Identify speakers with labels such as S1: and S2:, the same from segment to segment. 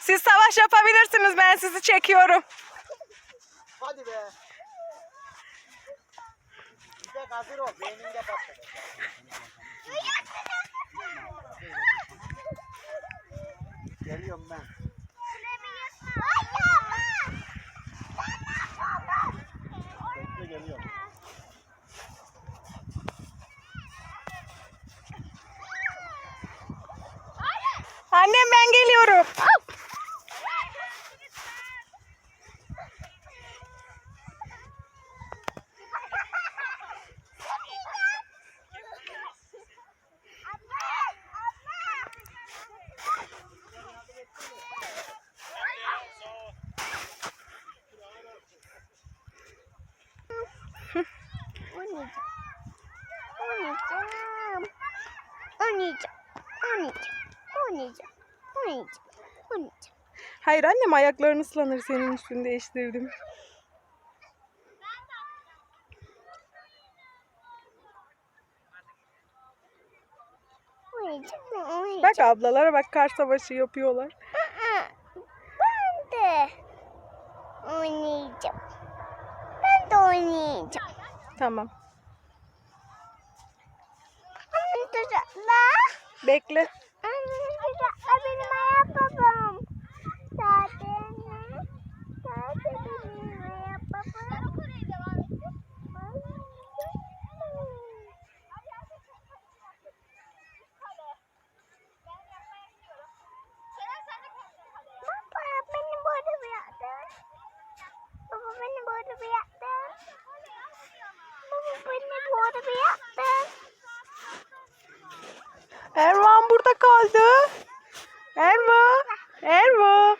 S1: Siz savaş yapabilirsiniz. Ben sizi çekiyorum.
S2: Hadi be. İpek hazır ol. Beyninde patlayacak. Geliyorum ben.
S1: Annem ben geliyorum. Al.
S3: Oynayacağım. Oynayacağım. Oynayacağım. Oynayacağım.
S1: Hayır annem ayakların ıslanır senin üstünü değiştirdim. Bak ablalara bak kar savaşı yapıyorlar.
S3: Ben de oynayacağım. Ben de oynayacağım.
S1: Tamam. Bekle.
S3: Oynayacaklar benim ayakkabım. Zaten Zaten benim ayakkabım.
S1: Ervan burada kaldı. Erva. Erva.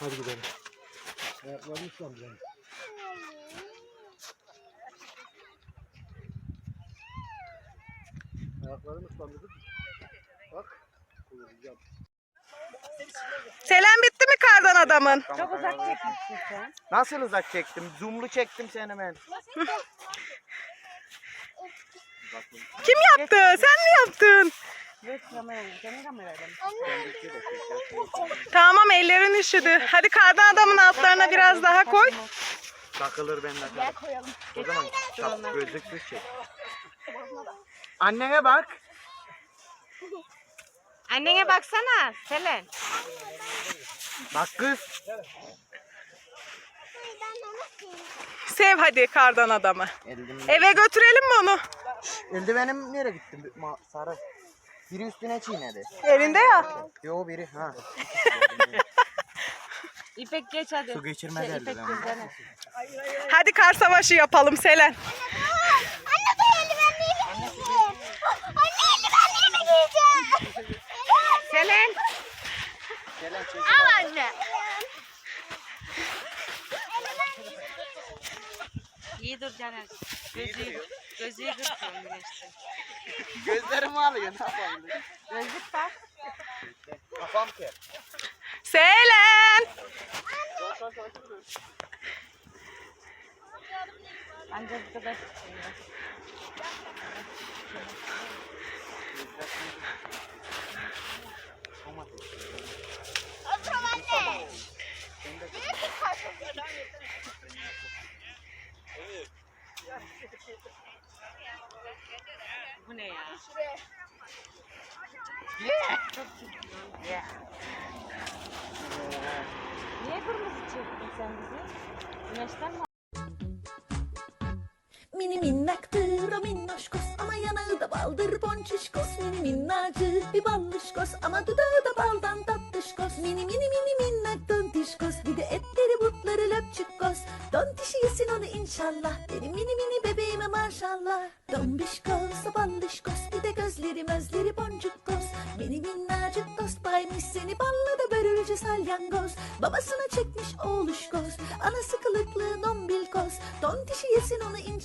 S2: Hadi gidelim. Ayaklarını ıslanacağım. Ayaklarını ıslandırdık. Bak. Kullanacağım.
S1: Selam bitti mi kardan adamın?
S2: Çok uzak çekmişsin sen. Nasıl uzak çektim? Zoomlu çektim seni ben.
S1: Kim yaptı? Sen mi yaptın? Tamam ellerin üşüdü. Hadi kardan adamın altlarına biraz daha koy.
S2: Takılır ben de. Gel koyalım. O zaman şap, gözlüksüz çek. Annene bak.
S4: Annene baksana Selen.
S2: Bak kız.
S1: Sev hadi kardan adamı. Eve götürelim mi onu?
S2: Eldivenim nereye gitti? Bir Ma sarı. Biri üstüne çiğnedi.
S1: Elinde ya.
S2: Yo biri ha.
S4: İpek geç hadi.
S2: Su geçirmez
S4: Şey,
S2: eldiven.
S4: gözlerine.
S1: Hadi kar savaşı yapalım Selen.
S3: Anne bu eldivenleri giyeceğim. Anne eldivenleri giyeceğim.
S4: Selen.
S2: Gelen çek.
S3: Al anne.
S4: İyi dur Caner. Gözlüğü, gözlüğü kırpıyorum güneşte.
S2: Gözlerimi alıyor ne yapalım?
S4: Gözlük tak.
S2: Kafam ker.
S1: Selen.
S4: Ancak bu kadar çıkıyor. Bu ne ya? Niye kırmızı çektin sen bizi? Güneşten mi?
S5: Mini minnaktır o minnoşkos ama yanağı da baldır ponçişkos Mini minnacık bir ballışkos ama dudağı da baldan tatlışkos Mini mini inşallah benim mini mini bebeğime maşallah. Dombişkos o ballışkos bir de gözleri mözleri boncukkos Mini minnacık tost baymış seni balla da börülce salyangoz. Babasına çekmiş oğluşkos anası kılıklı dombilkos Tontişi yesin onu inşallah